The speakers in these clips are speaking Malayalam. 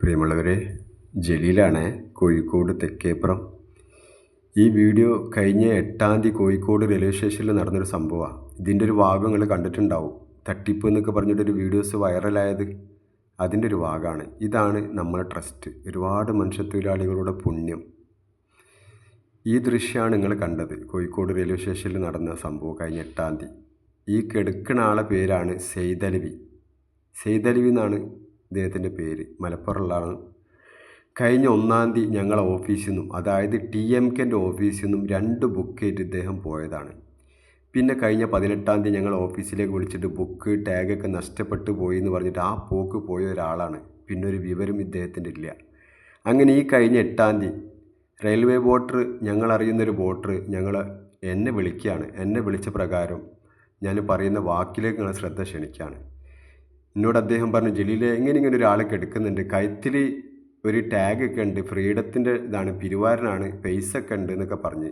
പ്രിയമുള്ളവരെ ജലീലാണ് കോഴിക്കോട് തെക്കേപ്പുറം. ഈ വീഡിയോ കഴിഞ്ഞ എട്ടാം തീയതി കോഴിക്കോട് റെയിൽവേ സ്റ്റേഷനിൽ നടന്നൊരു സംഭവമാണ് ഇതിന്റെ ഒരു ഭാഗം നിങ്ങൾ കണ്ടിട്ടുണ്ടാവും. തട്ടിപ്പ് എന്നൊക്കെ പറഞ്ഞിട്ടൊരു വീഡിയോസ് വൈറലായത് അതിന്റെ ഒരു ഭാഗമാണ് ഇതാണ് നമ്മളെ ട്രസ്റ്റ് ഒരുപാട് മനുഷ്യത്തൊഴിലാളികളുടെ പുണ്യം. ഈ ദൃശ്യമാണ് നിങ്ങൾ കണ്ടത്. കോഴിക്കോട് റെയിൽവേ സ്റ്റേഷനിൽ നടന്ന സംഭവം കഴിഞ്ഞ എട്ടാം തീയതി. ഈ കെടുക്കുന്ന ആളെ പേരാണ് സെയ്തലവി. സെയ്തലവി എന്നാണ് ഇദ്ദേഹത്തിന്റെ പേര് മലപ്പുറമുള്ളതാണ് കഴിഞ്ഞ ഒന്നാം തീയതി ഞങ്ങളെ ഓഫീസിൽ നിന്നും അതായത് ടി എം കെന്റെ ഓഫീസിൽ നിന്നും രണ്ട് ബുക്ക് ആയിട്ട് ഇദ്ദേഹം പോയതാണ്. പിന്നെ കഴിഞ്ഞ പതിനെട്ടാം തീയതി ഞങ്ങൾ ഓഫീസിലേക്ക് വിളിച്ചിട്ട് ബുക്ക് ടാഗൊക്കെ നഷ്ടപ്പെട്ടു പോയി എന്ന് പറഞ്ഞിട്ട് ആ പോക്ക് പോയ ഒരാളാണ്. പിന്നെ ഒരു വിവരം ഇദ്ദേഹത്തിന്റെ ഇല്ല. അങ്ങനെ ഈ കഴിഞ്ഞ എട്ടാം തീയതി റെയിൽവേ ബോട്ടർ ഞങ്ങൾ അറിയുന്നൊരു ബോട്ടർ ഞങ്ങൾ എന്നെ വിളിക്കുകയാണ്. എന്നെ വിളിച്ച പ്രകാരം ഞാൻ പറയുന്ന വാക്കിലേക്ക് നിങ്ങൾ ശ്രദ്ധ ക്ഷണിക്കുകയാണ്. എന്നോട് അദ്ദേഹം പറഞ്ഞു ജലീലെ എങ്ങനെ ഇങ്ങനെ ഒരാളെ എടുക്കുന്നുണ്ട് കഴുത്തിൽ ഒരു ടാഗ് ഒക്കെ ഉണ്ട്. ഫ്രീഡത്തിന്റെ ഇതാണ്. പിരുവാരനാണ്. പൈസ ഒക്കെ ഉണ്ട് എന്നൊക്കെ പറഞ്ഞ്.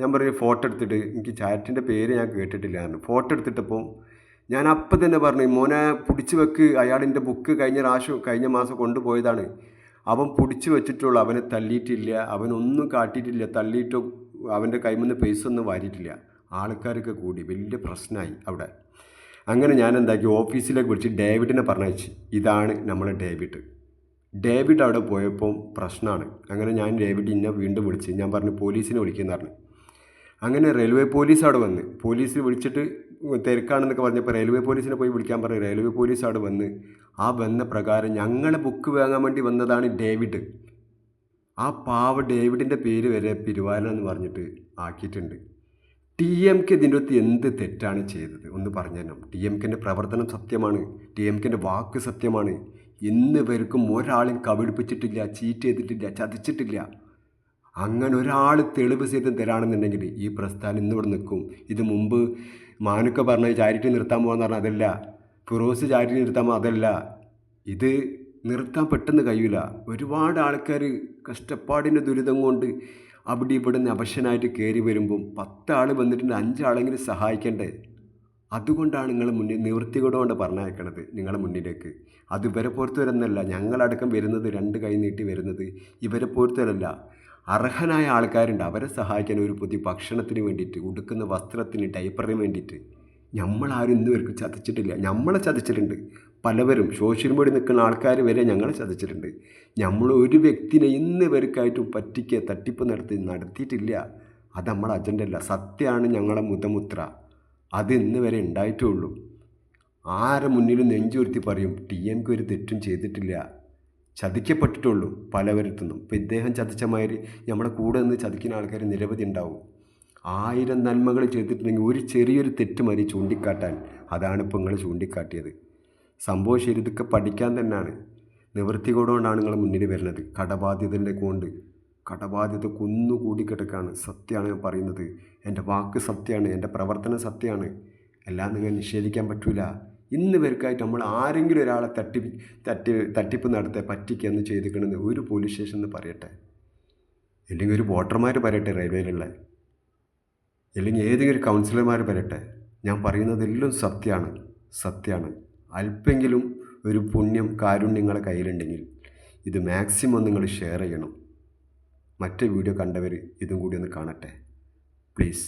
ഞാൻ പറഞ്ഞു ഫോട്ടോ എടുത്തിട്ട് എനിക്ക് ചാറ്റിന്റെ പേര് ഞാൻ കേട്ടിട്ടില്ല എന്ന് ഫോട്ടോ എടുത്തിട്ടപ്പോൾ ഞാൻ അപ്പം തന്നെ പറഞ്ഞു മോനെ പിടിച്ച് വെക്ക്. അയാളിന്റെ ബുക്ക് കഴിഞ്ഞ പ്രാവശ്യം കഴിഞ്ഞ മാസം കൊണ്ടുപോയതാണ്. അവൻ പിടിച്ച് വെച്ചിട്ടുള്ളൂ. അവനെ തള്ളിയിട്ടില്ല. അവനൊന്നും കാട്ടിയിട്ടില്ല. തള്ളിയിട്ടോ അവന്റെ കൈമുന്ന് പൈസ ഒന്നും വാരിയിട്ടില്ല. ആൾക്കാരൊക്കെ കൂടി. വലിയ പ്രശ്നമായി അവിടെ. അങ്ങനെ ഞാൻ എന്താക്കി ഓഫീസിലേക്ക് വിളിച്ച് ഡേവിഡിനെ പറഞ്ഞയച്ച്. ഇതാണ് നമ്മളെ ഡേവിഡ്. ഡേവിഡ് അവിടെ പോയപ്പോൾ പ്രശ്നമാണ് അങ്ങനെ ഞാൻ ഡേവിഡ് ഇന്നെ വീണ്ടും വിളിച്ച്. ഞാൻ പറഞ്ഞു പോലീസിനെ വിളിക്കുന്ന പറഞ്ഞു. അങ്ങനെ റെയിൽവേ പോലീസ് അവിടെ വന്ന്. പോലീസ് വിളിച്ചിട്ട് തിരക്കാണെന്നൊക്കെ പറഞ്ഞപ്പോൾ റെയിൽവേ പോലീസിനെ പോയി വിളിക്കാൻ പറഞ്ഞു. റെയിൽവേ പോലീസ് അവിടെ വന്ന്. ആ വന്ന പ്രകാരം ഞങ്ങളെ ബുക്ക് വാങ്ങാൻ വേണ്ടി വന്നതാണ് ഡേവിഡ്. ആ പാവ ഡേവിഡിന്റെ പേര് വരെ പിരുവാലൻ എന്ന് പറഞ്ഞിട്ട് ആക്കിയിട്ടുണ്ട്. ടി എം കെ ഇതിന്റെ അകത്ത് എന്ത് തെറ്റാണ് ചെയ്തത്? ഒന്ന് പറഞ്ഞു തരണം. ടി എം കെന്റെ പ്രവർത്തനം സത്യമാണ്. ടി എം കെന്റെ വാക്ക് സത്യമാണ്. ഇന്ന് വരെക്കും ഒരാളും കവിടിപ്പിച്ചിട്ടില്ല ചീറ്റ് ചെയ്തിട്ടില്ല ചതിച്ചിട്ടില്ല. അങ്ങനെ ഒരാൾ തെളിവ് ചെയ്ത് തരാണെന്നുണ്ടെങ്കിൽ ഈ പ്രസ്ഥാനം ഇന്നിവിടെ നിൽക്കും. ഇത് മുമ്പ് മാനുക്ക പറഞ്ഞ ചാരിറ്റി നിർത്താൻ പോകാന്ന് പറഞ്ഞാൽ അതല്ല. ഫിറോസ് ചാരിറ്റി നിർത്താൻ അതല്ല. ഇത് നിർത്താൻ പെട്ടെന്ന് കഴിയില്ല ഒരുപാട് ആൾക്കാർ കഷ്ടപ്പാടിന്റെ ദുരിതം കൊണ്ട് അവിടെ ഇവിടെ അവശനായിട്ട് കയറി വരുമ്പം പത്താൾ വന്നിട്ടുണ്ട് അഞ്ചാളെങ്കിലും സഹായിക്കണ്ടേ? അതുകൊണ്ടാണ് നിങ്ങൾ മുന്നിൽ നിവൃത്തികൂടെ കൊണ്ട് പറഞ്ഞയക്കണത് നിങ്ങളുടെ മുന്നിലേക്ക്. അത് ഇവരെ പുറത്തു വരുന്നല്ല ഞങ്ങളടക്കം വരുന്നത് രണ്ട് കൈ നീട്ടി വരുന്നത് ഇവരെ പുറത്തുവരല്ല അർഹനായ ആൾക്കാരുണ്ട് അവരെ സഹായിക്കാൻ ഒരു പുതിയ ഭക്ഷണത്തിന് വേണ്ടിയിട്ട് ഉടുക്കുന്ന വസ്ത്രത്തിന് ഡൈപ്പറിന് വേണ്ടിയിട്ട്. നമ്മളാരും ഇന്ന് വരെക്കും ചതിച്ചിട്ടില്ല. നമ്മളെ ചതിച്ചിട്ടുണ്ട്. പലവരും സോഷ്യൽ മീഡിയ നിൽക്കുന്ന ആൾക്കാർ വരെ ഞങ്ങളെ ചതിച്ചിട്ടുണ്ട്. നമ്മൾ ഒരു വ്യക്തിനെ ഇന്ന് വരെക്കായിട്ടും പറ്റിക്കുക തട്ടിപ്പ് നടത്തി നടത്തിയിട്ടില്ല. അത് നമ്മുടെ അജണ്ട അല്ല. സത്യമാണ് ഞങ്ങളെ മുതമുത്ര അത് ഇന്ന് വരെ ഉണ്ടായിട്ടേ ഉള്ളൂ ആരെ മുന്നിലും നെഞ്ചുരുത്തി പറയും ടി എംക്ക് ഒരു തെറ്റും ചെയ്തിട്ടില്ല. ചതിക്കപ്പെട്ടിട്ടുള്ളൂ പലവരത്തുനിന്നും ഇപ്പം ഇദ്ദേഹം ചതിച്ച മാതിരി നമ്മുടെ കൂടെ നിന്ന് ചതിക്കുന്ന ആൾക്കാർ നിരവധി ഉണ്ടാവും ആയിരം നന്മകൾ ചെയ്തിട്ടുണ്ടെങ്കിൽ ഒരു ചെറിയൊരു തെറ്റ് മതി ചൂണ്ടിക്കാട്ടാൻ. അതാണ് ഇപ്പോൾ നിങ്ങൾ ചൂണ്ടിക്കാട്ടിയത്. സംഭവം ശരി ഇതൊക്കെ പഠിക്കാൻ തന്നെയാണ്. നിവൃത്തി കൊണ്ടാണ് നിങ്ങൾ മുന്നിൽ വരുന്നത്. കടബാധ്യതന്റെ കൊണ്ട്. കടബാധ്യത കുന്നുകൂടി കിടക്കാണ്. സത്യമാണ് ഞാൻ പറയുന്നത്. എന്റെ വാക്ക് സത്യമാണ്. എന്റെ പ്രവർത്തനം സത്യമാണ്. എല്ലാം നിങ്ങൾ നിഷേധിക്കാൻ പറ്റില്ല ഇന്ന് പേർക്കായിട്ട് നമ്മൾ ആരെങ്കിലും ഒരാളെ തട്ടി തട്ടി തട്ടിപ്പ് നടത്തേ പറ്റിക്കുക എന്ന് ചെയ്തിക്കണമെന്ന് ഒരു പോലീസ് സ്റ്റേഷൻ എന്ന് പറയട്ടെ. അല്ലെങ്കിൽ ഒരു വോട്ടർമാർ പറയട്ടെ റെയിൽവേയിലുള്ള. അല്ലെങ്കിൽ ഏതെങ്കിലും കൗൺസിലർമാർ വരട്ടെ ഞാൻ പറയുന്നതെല്ലാം സത്യമാണ് സത്യമാണ്. അല്പെങ്കിലും ഒരു പുണ്യം കാരുണ്യം നിങ്ങളെ കയ്യിലുണ്ടെങ്കിൽ ഇത് മാക്സിമം നിങ്ങൾ ഷെയർ ചെയ്യണം. മറ്റേ വീഡിയോ കണ്ടവർ ഇതും കൂടി ഒന്ന് കാണട്ടെ. പ്ലീസ്